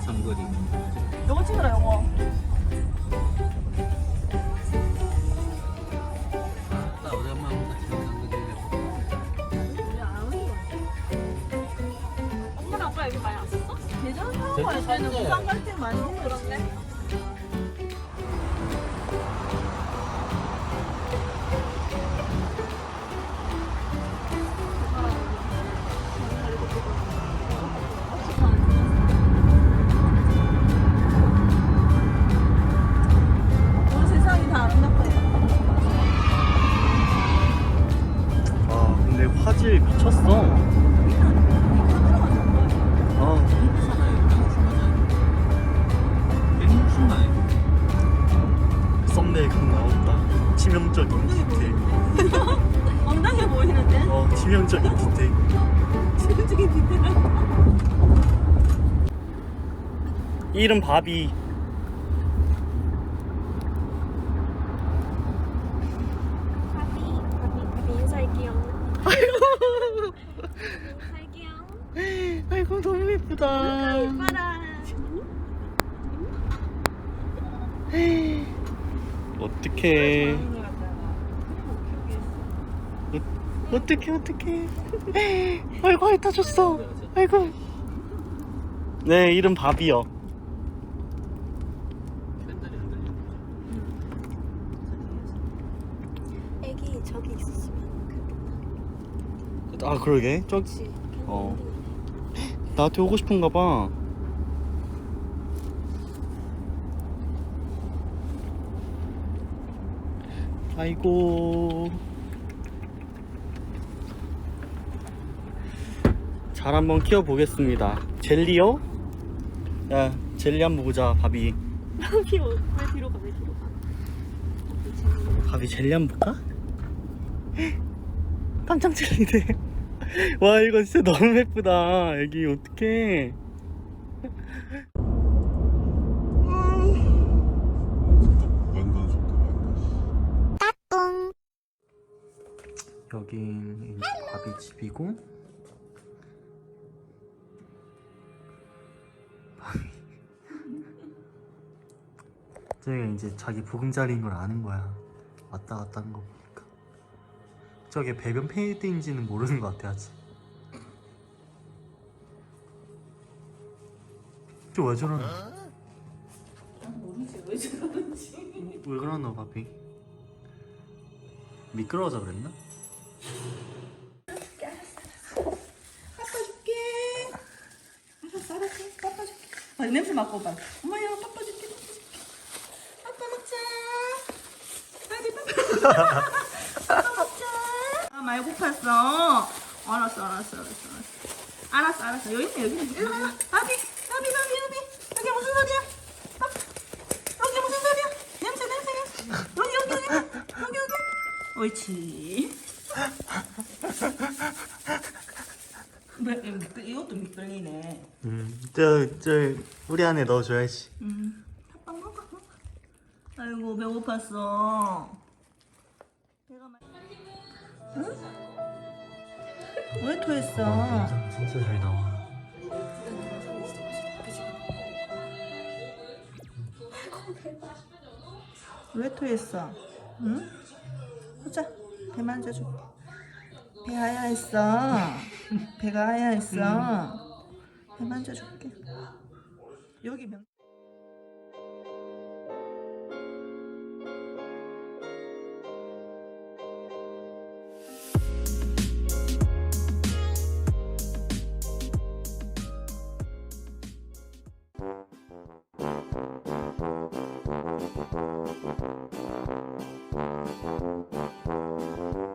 삼거리. 요거 찍으라 요거 아따 오랜만에 강남 삼거리. 엄마랑 아빠 여기 많이 왔었어? 예전에 사는 제주 거야 저희는. 부산 갈때 많이 그런데 치명적인 디테일 지금적인 디테일 이름 바비 바비, 바비, 바비 인사할게요. 인사할게요. 아이고 너무 예쁘다 이뻐라. 어떡해 어떡해 어떡해. 아이고 핥아줬어. 아이고. 네 이름 흔들리는 애기 저기 있었으면 아 그러게? 저 그렇지. 어. 나한테 오고 싶은가 봐. 아이고 잘 한번 키워 보겠습니다 젤리요? 야 젤리 한번 보자 바비 바비 왜 뒤로 가? 왜 뒤로 가? 바비 젤리 한번 볼까? 깜짝 젤리네 와 이거 진짜 너무 예쁘다 여기 어떡해 여긴 바비 집이고 저기가 이제 자기 보금자리인 걸 아는 거야. 왔다 갔다 하는 거 보니까. 저게 배변 패드인지는 모르는 것 같아 아직. 저왜 저러나 모르지 왜 저러는지 왜 그러나 바비? 미끄러워서 그랬나? 깎아줄게. 깎아줄게. 아, 냄새 맡고 봐 엄마야 깎아줄게 깎 아 많이 고팠어. 알았어 알았어 알았어 알았어. 알았어 알았어. 여기 있네 여기 있네. 일로 와 바비 바비 바비 바비. 여기 무슨 소리야? 아, 여기 무슨 소리야? 냄새 냄새. 냄새 여기 여기 여기. 여기 여기. 옳지. 왜 미끌 이것도 미끌리네. 음, 저, 저, 우리 안에 넣어줘야지. 음, 팥빵 먹어. 먹어. 아이고 배고팠어. 응? 왜 토했어? 진짜 잘 나와. 왜 토했어? 응? 보자. 배 만져줄게. 배 하야했어. 배가 하야했어. 배 만져줄게. 여기 명. Thank you.